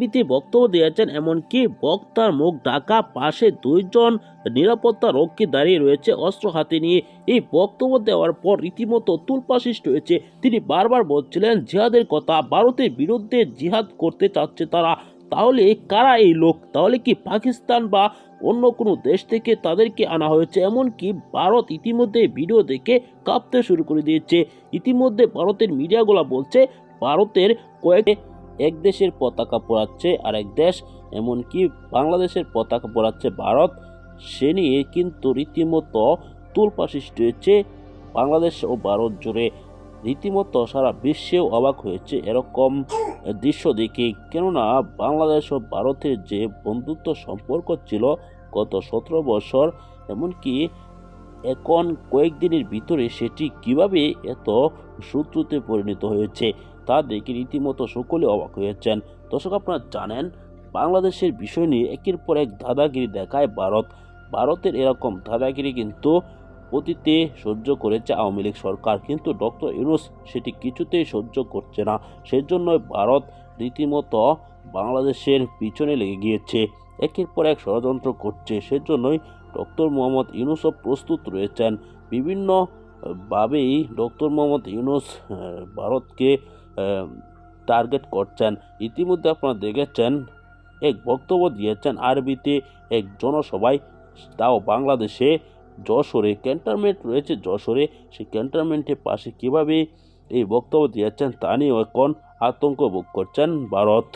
রীতি বক্তব্য দিয়েছেন, এমনকি বক্তার মুখ ঢাকা পাশে দুইজন নিরাপত্তা রক্ষী দাঁড়িয়ে রয়েছে অস্ত্র হাতে নিয়ে। এই বক্তব্য দেওয়ার পর রীতিমতো তুলপা সৃষ্টি হয়েছে। তিনি বারবার বলছিলেন, জিহাদের কথা ভারতের বিরুদ্ধে জিহাদ করতে চাচ্ছে তারা। তাহলে কারা এই লোক? তাহলে কি পাকিস্তান বা অন্য কোনো দেশ থেকে তাদেরকে আনা হয়েছে? এমনকি ভারত ইতিমধ্যে ভিডিও দেখে কাঁপতে শুরু করে দিয়েছে। ইতিমধ্যে ভারতের মিডিয়াগুলো বলছে, ভারতের কয়েক এক দেশের পতাকা পোড়াচ্ছে আর এক দেশ, এমনকি বাংলাদেশের পতাকা পোড়াচ্ছে ভারত। সে নিয়ে কিন্তু রীতিমতো তুলপা সৃষ্টি হয়েছে বাংলাদেশ ও ভারত জুড়ে। রীতিমতো সারা বিশ্বেও অবাক হয়েছে এরকম দৃশ্য দেখে, কেননা বাংলাদেশ ও ভারতের যে বন্ধুত্ব সম্পর্ক ছিল গত সতেরো বছর, এমনকি এখন কয়েকদিনের ভিতরে সেটি কীভাবে এত শত্রুতে পরিণত হয়েছে তা দেখে রীতিমতো সকলে অবাক হয়েছেন। দর্শক, আপনারা জানেন, বাংলাদেশের বিষয় নিয়ে একের পর এক দাদাগিরি দেখায় ভারত। ভারতের এরকম দাদাগিরি কিন্তু অতীতে সহ্য করেছে আওয়ামী লীগ সরকার। কিন্তু ডক্টর ইউনুস সেটি কিছুতেই সহ্য করছে না। সেজন্যই ভারত রীতিমতো বাংলাদেশের পিছনে লেগে গিয়েছে। একের পর এক ষড়যন্ত্র করছে। সেজন্যই ডক্টর মোহাম্মদ ইউনুসও প্রস্তুত রয়েছেন। বিভিন্নভাবেই ডক্টর মোহাম্মদ ইউনুস ভারতকে টার্গেট করছেন। ইতিমধ্যে আপনারা দেখেছেন, এক বক্তব্য দিয়েছেন আরবিতে এক জনসভায়। তাও বাংলাদেশে যশোরে ক্যান্টনমেন্ট রয়েছে যশোরে। সেই ক্যান্টনমেন্টের পাশে কীভাবে এই বক্তব্য দিয়েছেন তা নিয়েও এখন আতঙ্ক ভোগ করছেন ভারত।